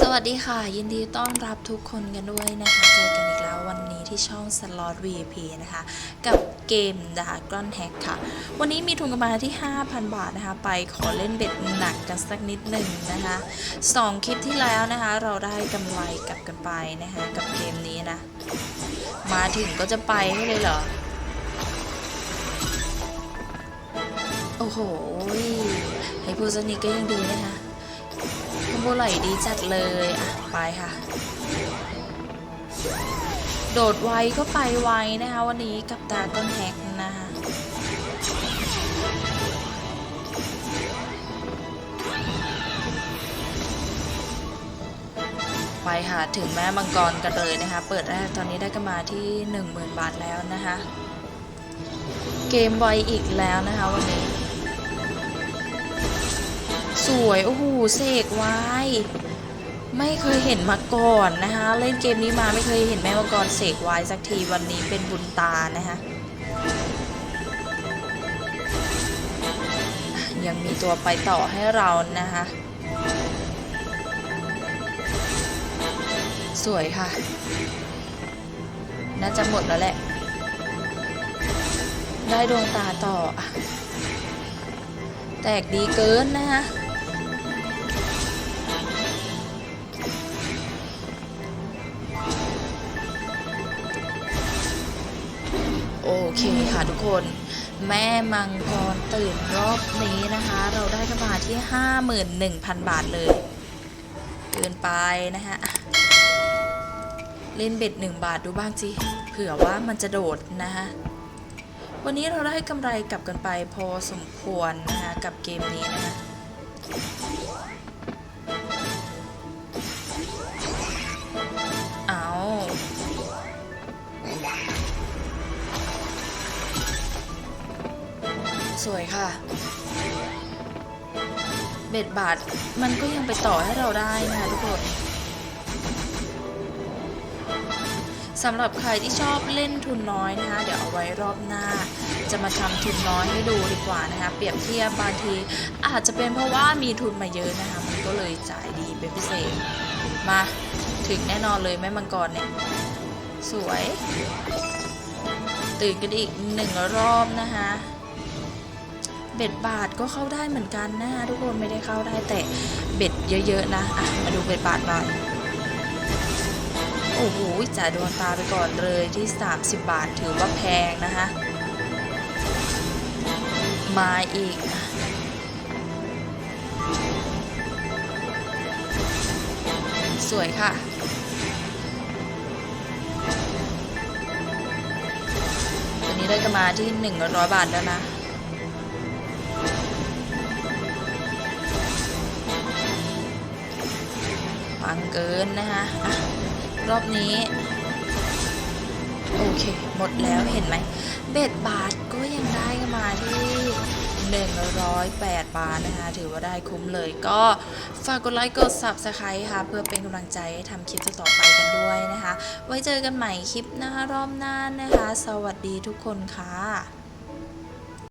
สวัสดีค่ะ ยินดีต้อนรับทุกคนกันด้วยนะคะ เจอกันอีกแล้ววันนี้ที่ช่อง Slot VIP นะคะ กับเกม Dragon Hack ค่ะ วันนี้มีทุนกำไรที่ 5,000 บาทนะคะ ไปขอเล่นเบ็ดหนักกันสักนิดหนึ่งนะคะ2คลิปที่แล้วนะคะ เราได้กำไรกลับกันไปนะคะ กับเกมนี้นะ มาถึงก็จะไปให้เลยเหรอ โอ้โหให้พูดสักนิดก็ยังดีนะคะ คอมโบไหลดีจัดเลย อะ ไปค่ะ โดดไวก็ไปไวนะคะ วันนี้กับตาต้นแฮกนะคะไปค่ะ ถึงแม่มังกรกันเลยนะคะ เปิดแรกตอนนี้ได้กันมาที่ 10,000 บาทแล้วนะคะ เกมไวอีกแล้วนะคะวันนี้ สวยโอ้โหเสกไว้ไม่เคยเห็นมาก่อนนะคะ เล่นเกมนี้มาไม่เคยเห็นแม่มังกรเสกไว้สักทีวันนี้เป็นบุญตานะคะยังมีตัวไปต่อให้เรานะคะ สวยค่ะ น่าจะหมดแล้วแหละ ได้ดวงตาต่อ แตกดีเกินนะคะ โอเคค่ะทุกคน แม่มังกรตื่นรอบนี้นะคะ เราได้กระบาที่ 51,000 บาทเลยเกินไปนะคะ เล่นเบ็ด 1 บาทดูบ้างสิเผื่อว่ามันจะโดดนะคะวันนี้เราได้กำไรกลับกันไปพอสมควรนะคะกับเกมนี้นะคะ สวยค่ะ เบ็ดบาทมันก็ยังไปต่อให้เราได้นะคะทุกคนสำหรับใครที่ชอบเล่นทุนน้อยนะคะ เดี๋ยวเอาไว้รอบหน้า จะมาทำทุนน้อยให้ดูดีกว่านะคะ เปรียบเทียบบางทีอาจจะเป็นเพราะว่ามีทุนมาเยอะนะคะ มันก็เลยจ่ายดีเป็นพิเศษ มาถึงแน่นอนเลยแม่มังกรเนี่ย สวย ตื่นกันอีกหนึ่งรอบนะคะ เบ็ดบาทก็เข้าได้เหมือนกันนะคะทุกคนไม่ได้เข้าได้แต่เบ็ดเยอะๆนะอะมาดูเบ็ดบาทหน่อยโอ้โหจ่ายดวงตาไปก่อนเลยที่ 30 บาทถือว่าแพงนะคะ มาอีก สวยค่ะตัวนี้ได้กันมาที่ 100 บาทแล้วนะ งเกินนะคะอะรอบนี้ โอเค หมดแล้วเห็นไหมเบ็ดบาทก็ยังได้มาที่108 บาทนะคะ ถือว่าได้คุ้มเลยก็ฝากกดไลค์กด Subscribe ค่ะ เพื่อเป็นกำลังใจให้ทำคลิปต่อไปกันด้วยนะคะ ไว้เจอกันใหม่คลิปหน้ารอบหน้านะคะ สวัสดีทุกคนค่ะ